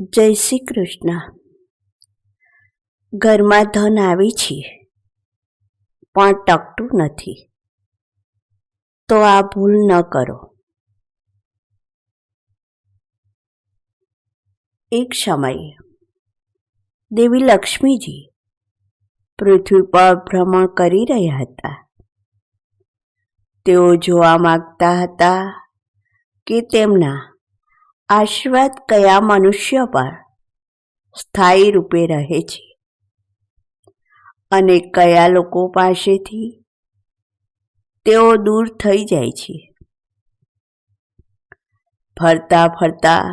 જય શ્રી કૃષ્ણ. ઘરમાં ધન આવી છે, પણ ટકતું નથી. તો આ ભૂલ ન કરો. એક સમયે, દેવી લક્ષ્મીજી પૃથ્વી પર ભ્રમણ કરી રહ્યા હતા. તેઓ જોવા માગતા હતા કે તેમના આશીર્વાદ કયા મનુષ્ય પર સ્થાયી રૂપે રહે છે? અને કયા લોકો પાસેથી તેઓ દૂર થઈ જાય છે? ફરતા ફરતા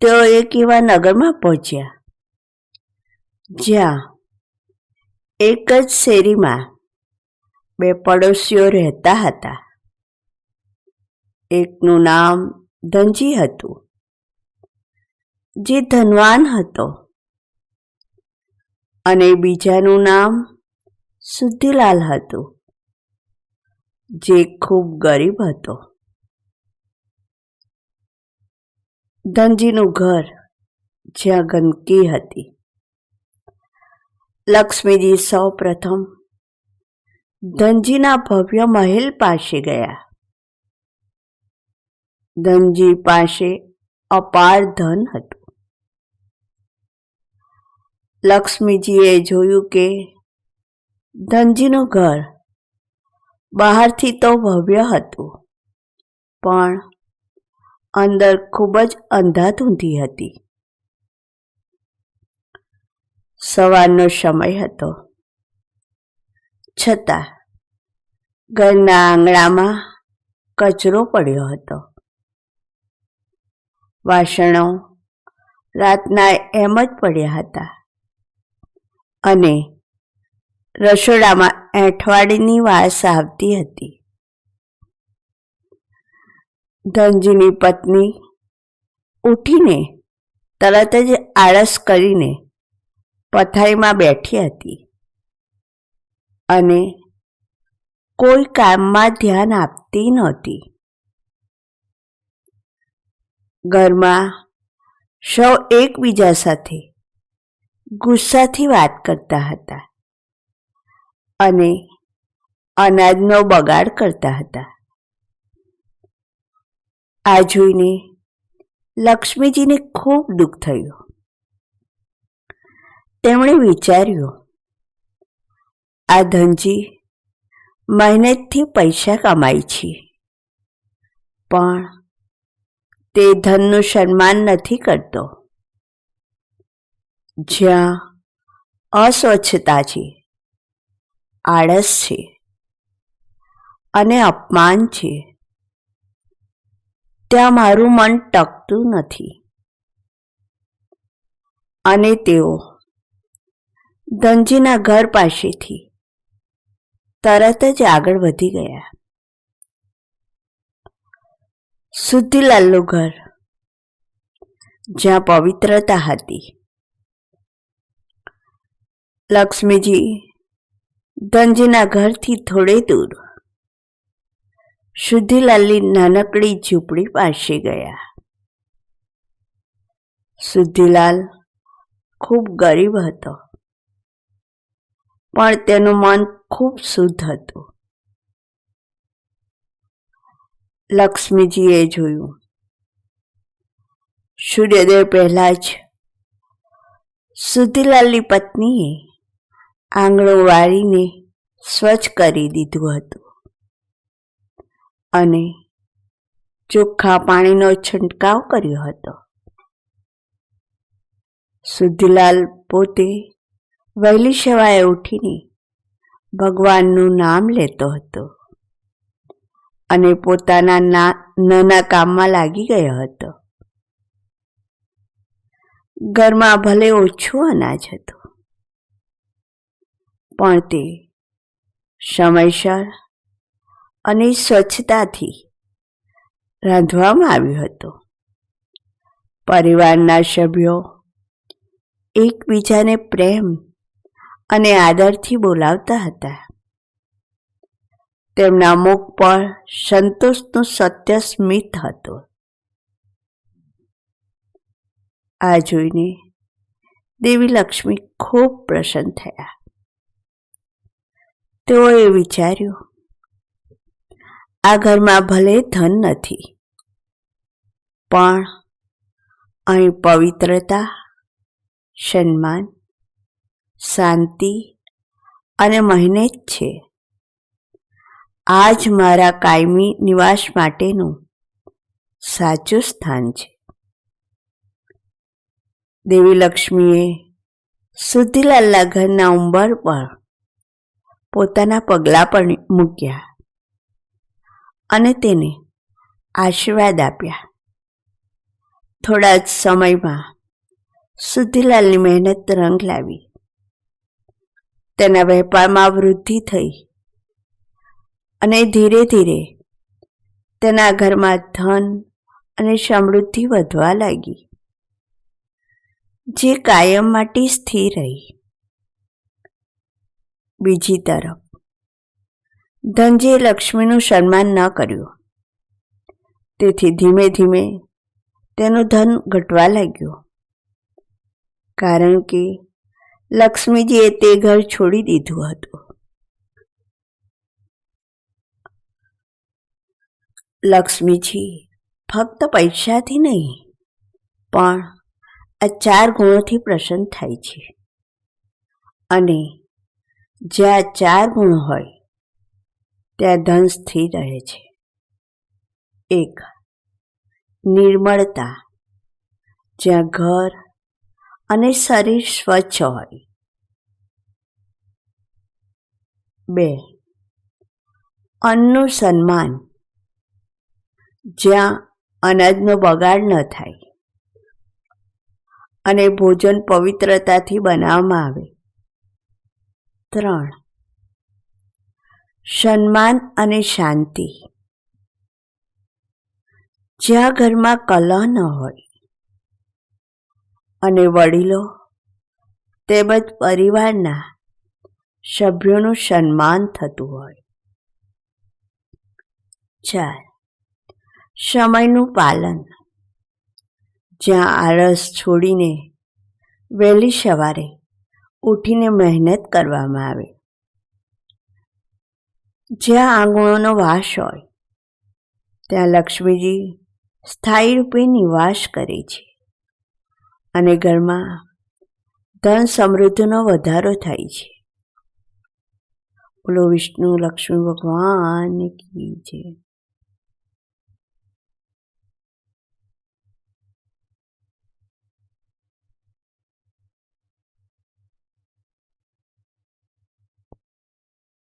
તેઓ એક એવા નગરમાં પહોંચ્યા, જ્યાં એક જ શેરીમાં બે પડોશીઓ રહેતા હતા. એકનું નામ ધનજી હતું, જે ધનવાન હતો અને બીજાનું નામ સુધીલાલ હતું, જે ખૂબ ગરીબ હતો. ધનજીનું ઘર જ્યાં ગંદકી હતી. લક્ષ્મીજી સૌ પ્રથમ ધનજીના ભવ્ય મહેલ પાસે ગયા. ધનજી પાસે અપાર ધન હતું. લક્ષ્મીજીએ જોયું કે ધનજીનું ઘર બહારથી તો ભવ્ય હતું, પણ અંદર ખૂબ જ અંધાધૂંધી હતી. સવારનો સમય હતો. છતાં ઘરના આંગણામાં કચરો પડ્યો હતો. વાસણો રાતના એમ જ પડ્યા હતા. અને રસોડામાં એઠવાડીની વાસ આવતી હતી. ધનજીની પત્ની ઉઠીને તરત જ આળસ કરીને પથારીમાં બેઠી હતી અને કોઈ કામમાં ધ્યાન આપતી નહોતી. ઘરમાં સૌ એકબીજા સાથે ગુસ્સાથી વાત કરતા હતા અને અનાજનો બગાડ કરતા હતા. આ જોઈને લક્ષ્મીજીને ખૂબ દુઃખ થયું. તેમણે વિચાર્યું, આ ધનજી મહેનતથી પૈસા કમાય છે, પણ તે ધનનું સન્માન નથી કરતો. જ્યાં અસ્વચ્છતા છે, આળસ છે અને અપમાન છે, ત્યાં મારું મન ટકતું નથી. અને તેઓ ધનજીના ઘર પાસેથી તરત જ આગળ વધી ગયા. શુદ્ધિલાલનું ઘર, જ્યાં પવિત્રતા હતી. લક્ષ્મીજી ધનજીના ઘરથી થોડે દૂર સુધીલાલની નાનકડી ઝૂંપડી પાસે ગયા. સુધીલાલ ખૂબ ગરીબ હતો, પણ તેનું મન ખૂબ શુદ્ધ હતું. લક્ષ્મીજીએ જોયું. સૂર્યોદય પહેલાં જ સુધીલાલની પત્નીએ આંગણો વાળીને સ્વચ્છ કરી દીધું હતું. અને ચોખ્ખા પાણીનો છંટકાવ કર્યો હતો. સુધીલાલ પોતે વહેલી સવારે ઉઠીને ભગવાનનું નામ લેતો હતો. અને પોતાના નાના કામમાં લાગી ગયો હતો. ઘરમાં ભલે ઓછું અનાજ હતું, પણ તે સમયસર અને સ્વચ્છતાથી રાંધવામાં આવ્યું હતું. પરિવારના સભ્યો એકબીજાને પ્રેમ અને આદરથી બોલાવતા હતા. તેમના મુખ પર સંતોષનું સત્ય સ્મિત હતું. આ જોઈને દેવી લક્ષ્મી ખૂબ પ્રસન્ન થયા. તેઓએ વિચાર્યું, આ ઘરમાં ભલે ધન નથી, પણ અહીં પવિત્રતા, સન્માન, શાંતિ અને મહેનત છે. આ જ મારા કાયમી નિવાસ માટેનું સાચું સ્થાન છે. દેવી લક્ષ્મીએ સુધીલાલના ઘરના ઉંબર પર પોતાના પગલાં પણ મૂક્યા અને તેને આશીર્વાદ આપ્યા. થોડા જ સમયમાં સુધીલાલની મહેનત રંગ લાવી. તેના વેપારમાં વૃદ્ધિ થઈ. અને ધીરે ધીરે તેના ઘરમાં ધન અને સમૃદ્ધિ વધવા લાગી. જે કાયમ માટે સ્થિર રહી. બીજી તરફ ધનજીએ લક્ષ્મીનું સન્માન ન કર્યું. તેથી ધીમે ધીમે તેનું ધન ઘટવા લાગ્યું. કારણ કે લક્ષ્મીજીએ તે ઘર છોડી દીધું હતું. લક્ષ્મીજી ફક્ત પૈસાથી નહીં, પણ આ ચાર ગુણોથી પ્રસન્ન થાય છે. અને જ્યાં ચાર ગુણો હોય, ત્યાં ધન સ્થિર રહે છે. એક, નિર્મળતા. જ્યાં ઘર અને શરીર સ્વચ્છ હોય. બે, અન્નનું સન્માન. જ્યાં અનાજનો બગાડ ન થાય અને ભોજન પવિત્રતાથી બનાવવામાં આવે. ત્રણ. સન્માન અને શાંતિ. જ્યાં ઘરમાં કલહ ન હોય અને વડીલો તેમજ પરિવારના સભ્યોનું સન્માન થતું હોય. ચાર. સમયનું પાલન. જ્યાં આળસ છોડીને વહેલી સવારે ઉઠીને મહેનત કરવામાં આવે. જ્યાં આંગણોનો વાસ હોય, ત્યાં લક્ષ્મીજી સ્થાયી રૂપે નિવાસ કરે છે અને ઘરમાં ધન સમૃદ્ધિનો વધારો થાય છે. બોલો વિષ્ણુ, લક્ષ્મી ભગવાન કી જય.